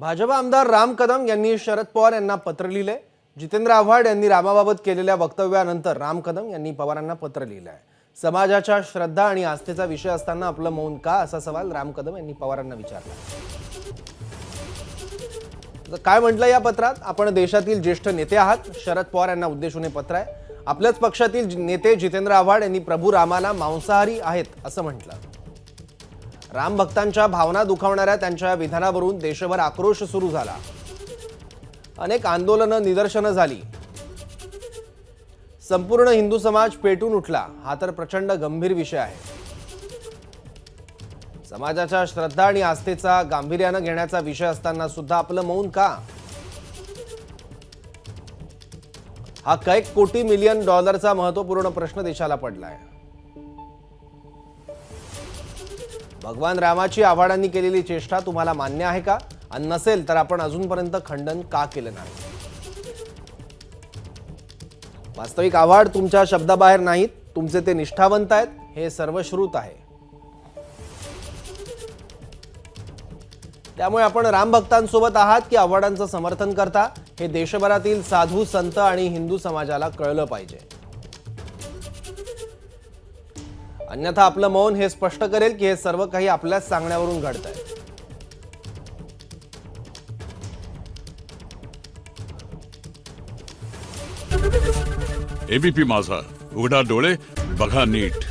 भाजप आमदार राम कदम यांनी शरद पवार यांना पत्र लिहिले. जितेंद्र आव्हाड यांनी रामाबाबत केलेल्या वक्तव्यानंतर राम कदम यांनी पवारांना पत्र लिहिलं आहे समाजाच्या श्रद्धा आणि आस्थेचा विषय असताना आपलं मौन का? असा सवाल राम कदम यांनी पवारांना विचारला. काय म्हटलं या पत्रात? आपण देशातील ज्येष्ठ नेते आहात. शरद पवार यांना उद्देशून हे पत्र आहे. आपल्याच पक्षातील नेते जितेंद्र आव्हाड यांनी प्रभू रामाला मांसाहारी आहेत असं म्हटलं. राम भक्तांच्या भावना दुखावणाऱ्या त्यांच्या विधानावरून देशभर आक्रोश सुरू झाला. अनेक आंदोलनं निदर्शनं झाली. संपूर्ण हिंदू समाज पेटून उठला. हा तर प्रचंड गंभीर विषय आहे. समाजाच्या श्रद्धा आणि आस्थेचा गांभीर्यानं घेण्याचा विषय असताना सुद्धा आपलं मौन का? हा कैक कोटी मिलियन डॉलरचा महत्त्वपूर्ण प्रश्न देशाला पडलाय. भगवान रामाची आव्हाडांनी केलेली चेष्टा तुम्हाला मान्य आहे का? आणि नसेल तर आपण अजूनपर्यंत खंडन का केलं नाही? वास्तविक आव्हाड तुमच्या शब्दाबाहेर नाहीत तुमचे ते निष्ठावंत आहेत हे सर्वश्रुत आहे. त्यामुळे आपण रामभक्तांसोबत आहात की आव्हाडांचं समर्थन करता हे देशभरातील साधू संत आणि हिंदू समाजाला कळलं पाहिजे. अन्यथा आपलं मौन हे स्पष्ट करेल की हे सर्व काही आपल्याच सांगण्यावरून घडत आहे एबीपी माझा. उघडा डोळे बघा नीट.